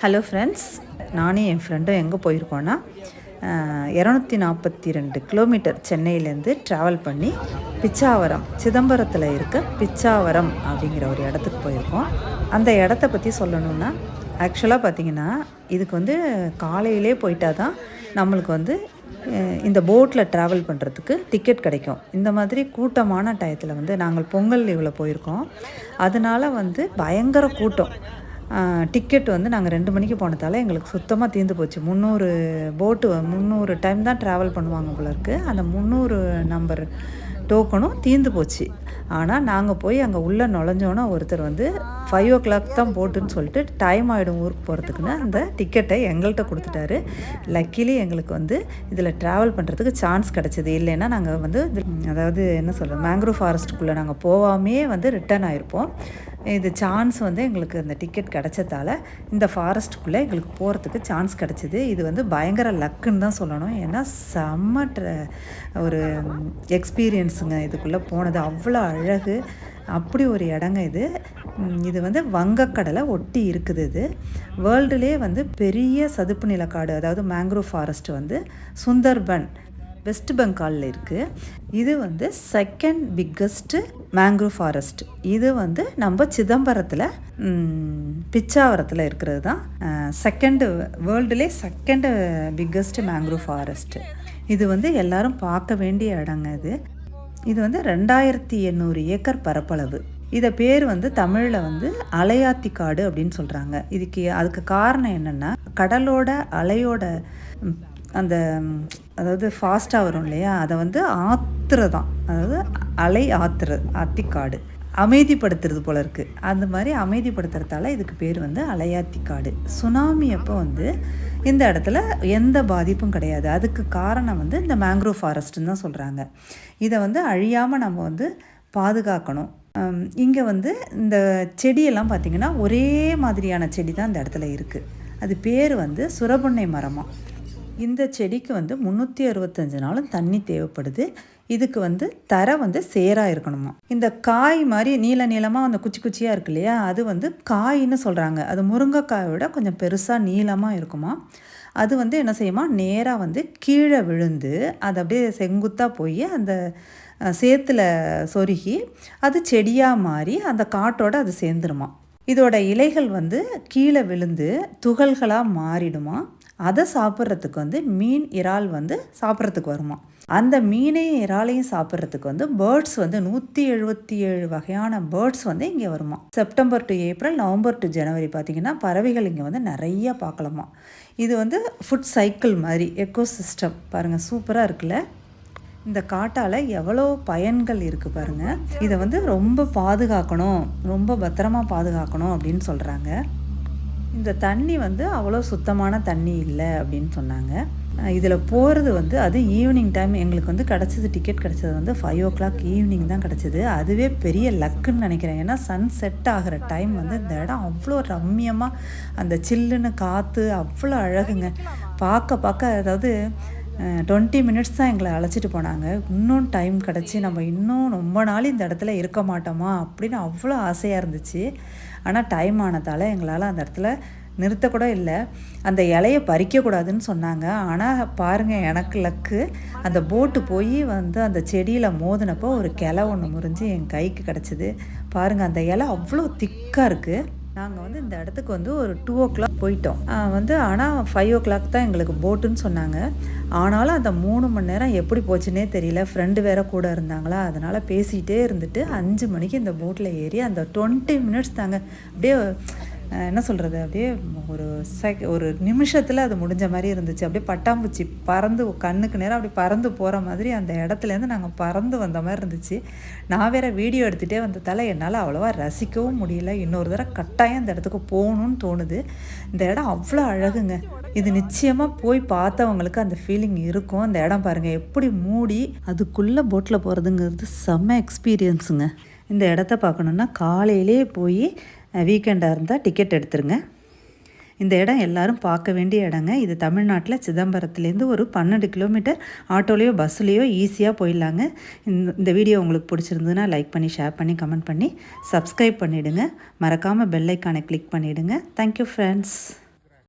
Hello friends நானும் என் ஃப்ரெண்டும் எங்கே போயிருக்கோன்னா இரநூத்தி நாற்பத்தி ரெண்டு கிலோமீட்டர் சென்னையிலேருந்து ட்ராவல் பண்ணி பிச்சாவரம் சிதம்பரத்தில் இருக்க பிச்சாவரம் அப்படிங்கிற ஒரு இடத்துக்கு போயிருக்கோம். அந்த இடத்த பற்றி சொல்லணுன்னா ஆக்சுவலாக பார்த்தீங்கன்னா இதுக்கு வந்து காலையிலே போயிட்டா தான் நம்மளுக்கு வந்து இந்த போட்டில் ட்ராவல் பண்ணுறதுக்கு டிக்கெட் கிடைக்கும். இந்த மாதிரி கூட்டமான டயத்தில் வந்து நாங்கள் பொங்கல் லீவில் போயிருக்கோம். அதனால வந்து பயங்கர கூட்டம். டிக்கெட் வந்து நாங்கள் ரெண்டு மணிக்கு போனதால எங்களுக்கு சுத்தமாக தீர்ந்து போச்சு. முந்நூறு போட்டு முந்நூறு டைம் தான் ட்ராவல் பண்ணுவாங்க போல இருக்குது அந்த முந்நூறு நம்பர் டோக்கனும் தீர்ந்து போச்சு. ஆனால் நாங்கள் போய் அங்கே உள்ளே நுழைஞ்சோன்னா ஒருத்தர் வந்து ஃபைவ் ஓ கிளாக் தான் போட்டுன்னு சொல்லிட்டு டைம் ஆகிடும் ஊருக்கு போகிறதுக்குன்னு அந்த டிக்கெட்டை எங்கள்கிட்ட கொடுத்துட்டாரு. லக்கிலி எங்களுக்கு வந்து இதில் ட்ராவல் பண்ணுறதுக்கு சான்ஸ் கிடச்சிது. இல்லைன்னா நாங்கள் வந்து அதாவது என்ன சொல்கிறது மேங்க்ரோவ் ஃபாரஸ்ட்டுக்குள்ளே நாங்கள் போகாமே வந்து ரிட்டர்ன் ஆகிருப்போம் இது சான்ஸ் வந்து எங்களுக்கு அந்த டிக்கெட் கிடைச்சதால இந்த ஃபாரஸ்ட்டுக்குள்ளே எங்களுக்கு போகிறதுக்கு சான்ஸ் கிடச்சிது. இது வந்து பயங்கர லக்குன்னு தான் சொல்லணும். ஏன்னா செம்ம ட்ர- ஒரு எக்ஸ்பீரியன்ஸுங்க இதுக்குள்ளே போனது. அவ்வளோ அழகு. அப்படி ஒரு இடங்க இது. இது வந்து வங்கக்கடலை ஒட்டி இருக்குது இது. வேர்ல்டுலே வந்து பெரிய சதுப்பு நிலக்காடு அதாவது மேங்க்ரோவ் ஃபாரஸ்ட் வந்து சுந்தர்பன் வெஸ்ட் பெங்காலில் இருக்குது இது வந்து செகண்ட் பிக்கஸ்ட்டு மேங்க்ரோவ் ஃபாரஸ்ட் இது வந்து நம்ம சிதம்பரத்தில் பிச்சாவரத்தில் இருக்கிறது தான். செகண்டு வேர்ல்டுலே செகண்டு பிக்கஸ்ட் மேங்க்ரோவ் ஃபாரஸ்ட்டு இது வந்து எல்லாரும் பார்க்க வேண்டிய இடங்க இது. இது வந்து ரெண்டாயிரத்தி எண்ணூறு ஏக்கர் பரப்பளவு. இதை பேர் வந்து தமிழில் வந்து அலையாத்தி காடு அப்படின்னு சொல்கிறாங்க இதுக்கு அதுக்கு காரணம் என்னென்னா கடலோட அலையோட அந்த அதாவது ஃபாஸ்ட்டாக வரும் இல்லையா? அதை வந்து ஆத்துறதான். அதாவது அலை ஆத்துறது ஆத்திக்காடு. அமைதிப்படுத்துறது போல இருக்குது அந்த மாதிரி அமைதிப்படுத்துறதால இதுக்கு பேர் வந்து அலையாத்தி காடு சுனாமி அப்போ வந்து இந்த இடத்துல எந்த பாதிப்பும் கிடையாது. அதுக்கு காரணம் வந்து இந்த மேங்க்ரோவ் ஃபாரஸ்ட்டுன்னு தான் சொல்கிறாங்க இதை வந்து அழியாமல் நம்ம வந்து பாதுகாக்கணும். இங்கே வந்து இந்த செடியெல்லாம் பார்த்திங்கன்னா ஒரே மாதிரியான செடி தான் இந்த இடத்துல இருக்குது அது பேர் வந்து சுரபுன்னை மரமாக இந்த செடிக்கு வந்து முந்நூற்றி அறுபத்தஞ்சு நாளும் தண்ணி தேவைப்படுது. இதுக்கு வந்து தரை வந்து சேராக இருக்கணுமா? இந்த காய் மாதிரி நீல நீளமாக அந்த குச்சி குச்சியாக இருக்கு இல்லையா? அது வந்து காயின்னு சொல்கிறாங்க அது முருங்கைக்காயை விட கொஞ்சம் பெருசாக நீளமாக இருக்குமா? அது வந்து என்ன செய்யுமா? நேராக வந்து கீழே விழுந்து அது அப்படியே செங்குத்தாக போய் அந்த சேத்துல சொருகி அது செடியாக மாறி அந்த காட்டோட அது சேர்ந்துருமா? இதோட இலைகள் வந்து கீழே விழுந்து துகள்களாக மாறிடுமா? அதை சாப்பிட்றதுக்கு வந்து மீன் இறால் வந்து சாப்பிட்றதுக்கு வருமா? அந்த மீனையும் இறாலையும் சாப்பிட்றதுக்கு வந்து பேர்ட்ஸ் வந்து நூற்றி எழுபத்தி ஏழு வகையான பேர்ட்ஸ் வந்து இங்கே வருமா? September to April November to January பார்த்திங்கன்னா பறவைகள் இங்கே வந்து நிறைய பார்க்கலாமா? இது வந்து ஃபுட் சைக்கிள் மாதிரி எக்கோ சிஸ்டம் பாருங்கள் சூப்பராக இருக்குல்ல? இந்த காட்டால் எவ்வளோ பயன்கள் இருக்குது பாருங்கள் இதை வந்து ரொம்ப பாதுகாக்கணும் ரொம்ப பத்திரமா பாதுகாக்கணும் அப்படின்னு சொல்கிறாங்க இந்த தண்ணி வந்து அவ்வளோ சுத்தமான தண்ணி இல்லை அப்படின்னு சொன்னாங்க. இதில் போகிறது வந்து அது ஈவினிங் டைம் எங்களுக்கு வந்து கிடச்சது டிக்கெட் கிடச்சது வந்து ஃபைவ் ஓ கிளாக் ஈவினிங் தான் கிடச்சிது. அதுவே பெரிய லக்குன்னு நினைக்கிறேன். ஏன்னா சன் செட் ஆகிற டைம் வந்து இந்த இடம் அவ்வளோ ரம்மியமாக அந்த சில்லுன்னு காற்று அவ்வளோ அழகுங்க. பார்க்க பார்க்க அதாவது டுவெண்ட்டி மினிட்ஸ் தான் எங்களை அழைச்சிட்டு போனாங்க. இன்னும் டைம் கிடச்சி நம்ம இன்னும் ரொம்ப நாள் இந்த இடத்துல இருக்க மாட்டோமா அப்படின்னு அவ்வளோ ஆசையாக இருந்துச்சு. ஆனால் டைம் ஆனதால் எங்களால் அந்த இடத்துல நிறுத்தக்கூட இல்லை. அந்த இலையை பறிக்கக்கூடாதுன்னு சொன்னாங்க. ஆனால் பாருங்கள் எனக்கு லக்கு அந்த போட்டு போய் வந்து அந்த செடியில் மோதினப்போ ஒரு கிளை ஒன்று முறிஞ்சு என் கைக்கு கிடச்சிது. பாருங்கள் அந்த இலை அவ்வளோ திக்காக இருக்குது நாங்கள் வந்து இந்த இடத்துக்கு வந்து ஒரு டூ ஓ கிளாக் போயிட்டோம் வந்து ஆனால் ஃபைவ் ஓ கிளாக் தான் எங்களுக்கு போட்டுன்னு சொன்னாங்க. ஆனாலும் அந்த மூணு மணி நேரம் எப்படி போச்சுன்னே தெரியல. ஃப்ரெண்டு வேற கூட இருந்தாங்களா? அதனால் பேசிகிட்டே இருந்துட்டு அஞ்சு மணிக்கு இந்த போட்டில் ஏறி அந்த டுவெண்ட்டி மினிட்ஸ் தாங்க. அப்படியே என்ன சொல்கிறது அப்படியே ஒரு செக் ஒரு நிமிஷத்தில் அது முடிஞ்ச மாதிரி இருந்துச்சு. அப்படியே பட்டாம்பூச்சி பறந்து கண்ணுக்கு நேரம் அப்படி பறந்து போகிற மாதிரி அந்த இடத்துலேருந்து நாங்கள் பறந்து வந்த மாதிரி இருந்துச்சு. நான் வேற வீடியோ எடுத்துகிட்டே வந்ததால் என்னால் அவ்வளோவா ரசிக்கவும் முடியல. இன்னொரு தடவை கட்டாயம் அந்த இடத்துக்கு போகணும்னு தோணுது. இந்த இடம் அவ்வளோ அழகுங்க. இது நிச்சயமாக போய் பார்த்தவங்களுக்கு அந்த ஃபீலிங் இருக்கும். அந்த இடம் பாருங்கள் எப்படி மூடி அதுக்குள்ளே போட்டில் போகிறதுங்கிறது செம்ம எக்ஸ்பீரியன்ஸுங்க இந்த இடத்த பார்க்கணுன்னா காலையிலே போய் வீக்கெண்டாக இருந்தால் டிக்கெட் எடுத்துருங்க. இந்த இடம் எல்லாரும் பார்க்க வேண்டிய இடங்க. இது தமிழ்நாட்டில் சிதம்பரத்துலேருந்து ஒரு பன்னெண்டு கிலோமீட்டர் ஆட்டோலேயோ பஸ்ஸுலேயோ ஈஸியாக போயிடலாங்க. இந்த இந்த வீடியோ உங்களுக்கு பிடிச்சிருந்ததுன்னா லைக் பண்ணி ஷேர் பண்ணி கமெண்ட் பண்ணி சப்ஸ்கிரைப் பண்ணிவிடுங்க மறக்காமல் பெல்லைக்கானை கிளிக் பண்ணிவிடுங்க தேங்க்யூ ஃப்ரெண்ட்ஸ்